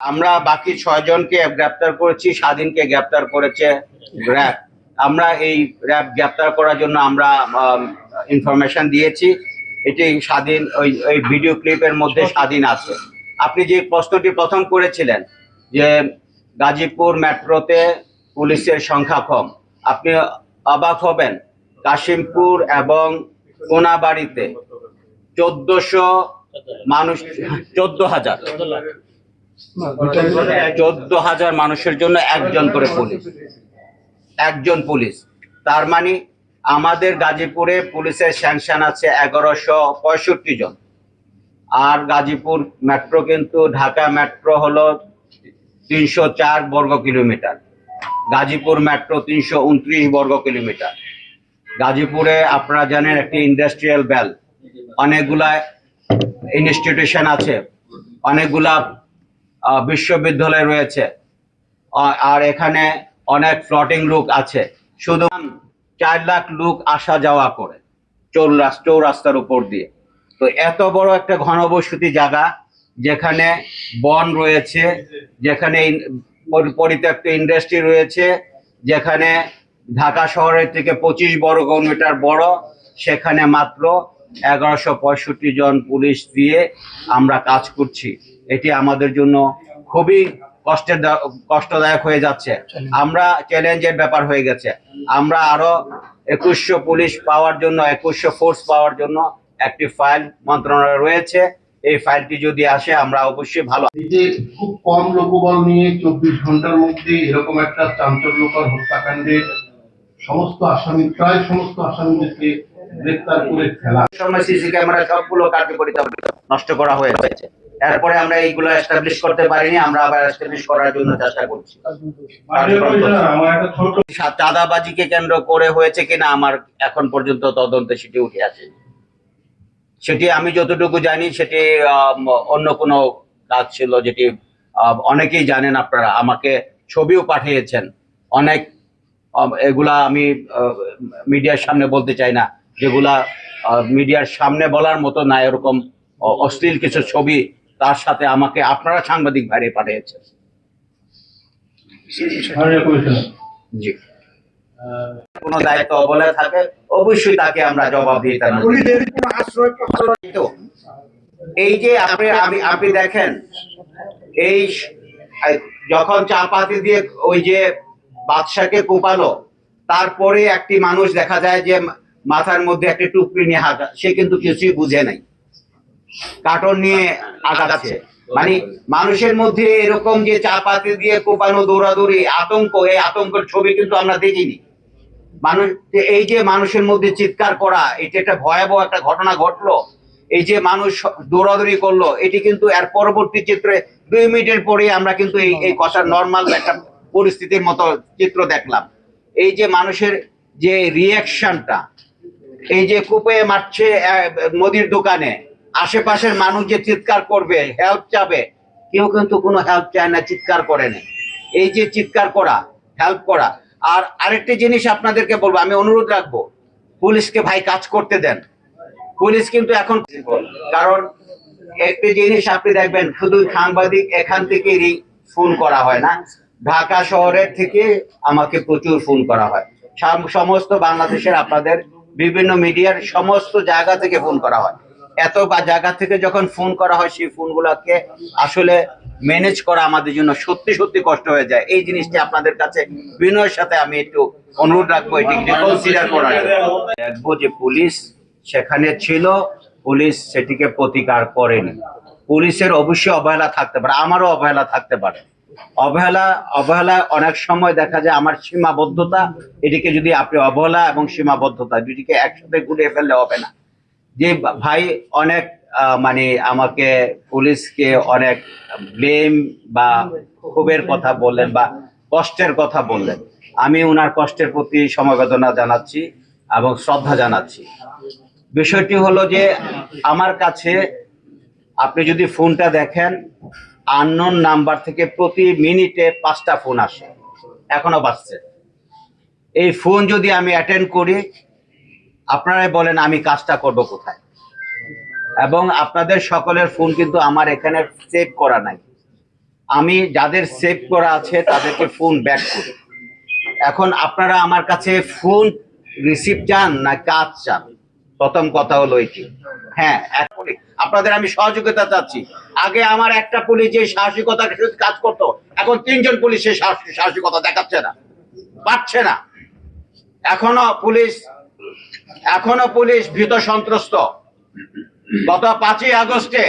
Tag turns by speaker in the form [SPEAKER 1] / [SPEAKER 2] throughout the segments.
[SPEAKER 1] আমরা বাকি ছয়জনকে গ্রেপ্তার করেছি স্বাধীনকে গ্রেপ্তার করেছে র্যাব। আমরা এই র্যাব গ্রেপ্তার করার জন্য আমরা ইনফরমেশন দিয়েছি। এটি স্বাধীন ওই ওই ভিডিও ক্লিপের মধ্যে স্বাধীন আছে। আপনি যে প্রশ্নটি প্রথম করেছিলেন যে গাজীপুর মেট্রোতে পুলিশের সংখ্যা কম আপনি অবাক হবেন। কাশিমপুর এবং কোনাবাড়িতে চোদ্দশো মানুষ চোদ্দ হাজার। চোদ্দ হাজার মানুষের জন্য একজন করে পুলিশ। একজন পুলিশ। তার মানে আমাদের গাজীপুরে পুলিশের স্যাংশন আছে এগারোশো পঁয়ষট্টি জন। আর গাজীপুর মেট্রো কিন্তু ঢাকা মেট্রো হলো তিনশো চার বর্গ কিলোমিটার। গাজীপুর মেট্রো তিনশো উনত্রিশ বর্গ কিলোমিটার। গাজীপুরে আপনারা জানেন একটি ইন্ডাস্ট্রিয়াল বেল। অনেকগুলা ইনস্টিটিউশন আছে। অনেকগুলা বিশ্ববিদ্যালয় রয়েছে। আর এখানে অনেক ফ্লটিং লুক আছে। শুধু চার লাখ লোক আসা যাওয়া করে চৌরাস, চৌরাস্তার উপর দিয়ে। তো এত বড় একটা ঘনবসতি জায়গা যেখানে বন রয়েছে, যেখানে পরিত্যক্ত ইন্ডাস্ট্রি রয়েছে, যেখানে ঢাকা শহরের থেকে পঁচিশ বর্গ কিলোমিটার বড়, সেখানে মাত্র এগারোশো পঁয়ষট্টি জন পুলিশ দিয়ে আমরা কাজ করছি। এটি আমাদের জন্য খুবই কষ্টের কষ্টদায়ক হয়ে যাচ্ছে। আমরা চ্যালেঞ্জের ব্যাপার হয়ে গেছে। আমরা আরও একুশশো পুলিশ পাওয়ার জন্য, একুশশো ফোর্স পাওয়ার জন্য একটি ফাইল মন্ত্রণালয় রয়েছে। এই ফাইলটি যদি আসে, আমরা অবশ্যই ভালো
[SPEAKER 2] খুব কম লোকবল নিয়ে চব্বিশ ঘণ্টার মধ্যে এরকম একটা চাঞ্চল্যকর হত্যাকাণ্ডে সমস্ত আসামি প্রায় সমস্ত আসামিদেরকে গ্রেপ্তার করে ফেলা
[SPEAKER 1] সময় সিসি ক্যামেরা সবগুলো কার্যকরিতা নষ্ট করা হয়েছে। এরপরে আমরা এইগুলো এস্টাবলিশ করতে পারিনি আমরা আবার এস্টাবলিশ করার জন্য চেষ্টা করছি। চাঁদাবাজিকে কেন্দ্র করে হয়েছে কিনা আমার এখন পর্যন্ত তদন্তে সেটি উঠে আছে সেটি আমি যতটুকু জানি সেটি অন্য কোনো কাজ ছিল যেটি অনেকেই জানেন আপনারা আমাকে ছবিও পাঠিয়েছেন। অনেক এগুলা আমি মিডিয়ার সামনে বলতে চাই না। যেগুলা মিডিয়ার সামনে বলার মতো না এরকম অশ্লীল কিছু ছবি তার সাথে আমাকে আপনারা সাংবাদিক ভাইরে পাঠিয়েছেন। জি। কোনো দায়িত্ব অবহেলা থাকে অবশ্যই তাকে আমরা জবাব দিয়ে এই যে আপনি আমি আপনি দেখেন এই যখন চাপাতি দিয়ে ওই যে বাদশাকে কোপালো তারপরে একটি মানুষ দেখা যায় যে মাথার মধ্যে একটা টুকরি নিয়ে হাঁটা সে কিন্তু কিছুই বুঝে নাই। কার্টন নিয়ে আগাচ্ছে মানে মানুষের মধ্যে এরকম যে চাপাতি দিয়ে কোপানো দৌড়াদৌড়ি আতঙ্ক এই আতঙ্কের ছবি কিন্তু আমরা দেখিনি। মানুষ এই যে মানুষের মধ্যে চিৎকার করা এটা একটা ভয়াবহ একটা ঘটনা ঘটলো এই যে মানুষ দৌড়াদৌড়ি করল এটি কিন্তু এর পরবর্তী চিত্রে দুই মিনিটের পরে আমরা কিন্তু এই এই কথা নর্মাল একটা পরিস্থিতির মতো চিত্র দেখলাম। এই যে মানুষের যে রিয়াকশনটা এই যে কূপে মারছে মুদির দোকানে, আশেপাশের মানুষ যে চিৎকার করবে হেল্প চাবে, কেউ কিন্তু কোনো হেল্প চায় না, চিৎকার করে না। এই যে চিৎকার করা হেল্প করা। আর আরেকটি জিনিস আপনাদেরকে বলব, আমি অনুরোধ রাখব, পুলিশকে ভাই কাজ করতে দেন। পুলিশ কিন্তু এখন কারণ একটি জিনিস আপনি দেখবেন, শুধু সাংবাদিক, এখান থেকেই ফোন করা হয় না। ঢাকা শহরের থেকে আমাকে প্রচুর ফোন করা হয়। সমস্ত বাংলাদেশের আপনাদের বিভিন্ন মিডিয়ার সমস্ত জায়গা থেকে ফোন করা হয়। এত বা জায়গা থেকে যখন ফোন করা হয় সেই ফোনগুলোকে আসলে ম্যানেজ করা আমাদের জন্য সত্যি সত্যি কষ্ট হয়ে যায়। এই জিনিসটি আপনাদের কাছে বিনয়ের সাথে আমি একটু অনুরোধ রাখব এটি কনসিডার করার দেখব যে পুলিশ সেখানে ছিল পুলিশ সেটিকে প্রতিকার করেনি। পুলিশের অবশ্যই অবহেলা থাকতে পারে আমারও অবহেলা থাকতে পারে। অবহেলা অবহেলা অনেক সময় দেখা যায় আমার সীমাবদ্ধতা, এটিকে যদি আপনি অবহেলা এবং সীমাবদ্ধতা দুটিকে একসাথে ঘুরিয়ে ফেললে হবে না। যে ভাই অনেক মানে আমাকে পুলিশকে অনেক ব্লেম বা ক্ষোভের কথা বললেন বা কষ্টের কথা বললেন। আমি ওনার কষ্টের প্রতি সমবেদনা জানাচ্ছি এবং শ্রদ্ধা জানাচ্ছি। বিষয়টি হলো যে আমার কাছে আপনি যদি ফোনটা দেখেন আননোন নাম্বার থেকে প্রতি মিনিটে পাঁচটা ফোন আসে। এখনও বাজছে। এই ফোন যদি আমি অ্যাটেন্ড করি, আপনারাই বলেন আমি কাজটা করব কোথায়। এবং আপনাদের সকলের ফোন কিন্তু আমার এখানে সেভ করা নাই। আমি যাদের সেভ করা আছে, তাদেরকে ফোন ব্যাক করি। এখন আপনারা আমার কাছে ফোন রিসিভ চান না কাজ চান? প্রথম কথা হলো এটি। হ্যাঁ আপনাদের আমি সহযোগিতা চাচ্ছি। আগে আমার একটা পুলিশ যে সাহসিকতার সাথে কাজ করতো, এখন তিনজন পুলিশ সাহসিকতা দেখাচ্ছে না, পাচ্ছে না। এখনও পুলিশ এখনও পুলিশ ভীত সন্ত্রস্ত। গত পাঁচই আগস্টে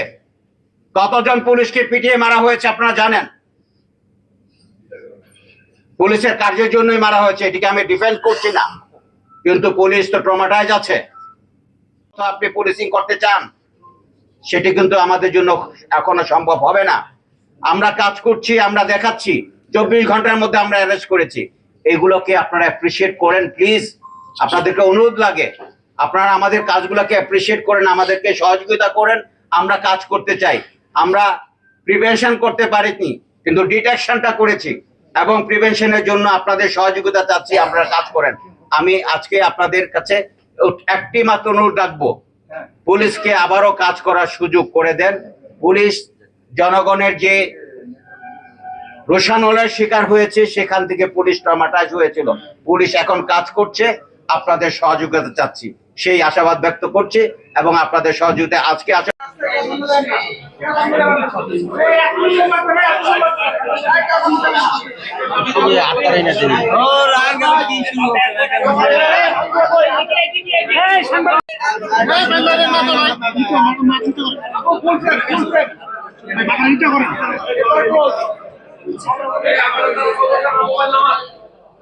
[SPEAKER 1] কতজন পুলিশকে পিটিয়ে মারা হয়েছে আপনারা জানেন? পুলিশের কার্যের জন্যই মারা হয়েছে, এটিকে আমি ডিফেন্ড করছি না। কিন্তু পুলিশ তো ট্রমাটাইজ আছে। আপনি পুলিশিং করতে চান, সেটি কিন্তু আমাদের জন্য এখনও সম্ভব হবে না। আমরা কাজ করছি, আমরা দেখাচ্ছি, চব্বিশ ঘণ্টার মধ্যে আমরা অ্যারেস্ট করেছি। এগুলোকে আপনারা অ্যাপ্রিসিয়েট করেন প্লিজ আপনাদেরকে অনুরোধ লাগে, আপনারা আমাদের কাজগুলোকে অ্যাপ্রিসিয়েট করেন, আমাদেরকে সহযোগিতা করেন, আমরা কাজ করতে চাই। আমরা প্রিভেনশন করতে পারিনি, কিন্তু ডিটেকশনটা করেছি, এবং প্রিভেনশনের জন্য আপনাদের সহযোগিতা চাচ্ছি, আপনারা কাজ করেন। আমি আজকে আপনাদের কাছে একটি মাত্র অনুরোধ রাখব। পুলিশকে আবারও কাজ করার সুযোগ করে দেন। পুলিশ জনগণের যে রোশানলের শিকার হয়েছে সেখান থেকে পুলিশ ট্রমাটাইজ হয়েছিল। পুলিশ এখন কাজ করছে। আপনাদের সহযোগিতা চাচ্ছি। সেই আশাবাদ ব্যক্ত করছে এবং আপনাদের সহযোগিতা আজকে আশা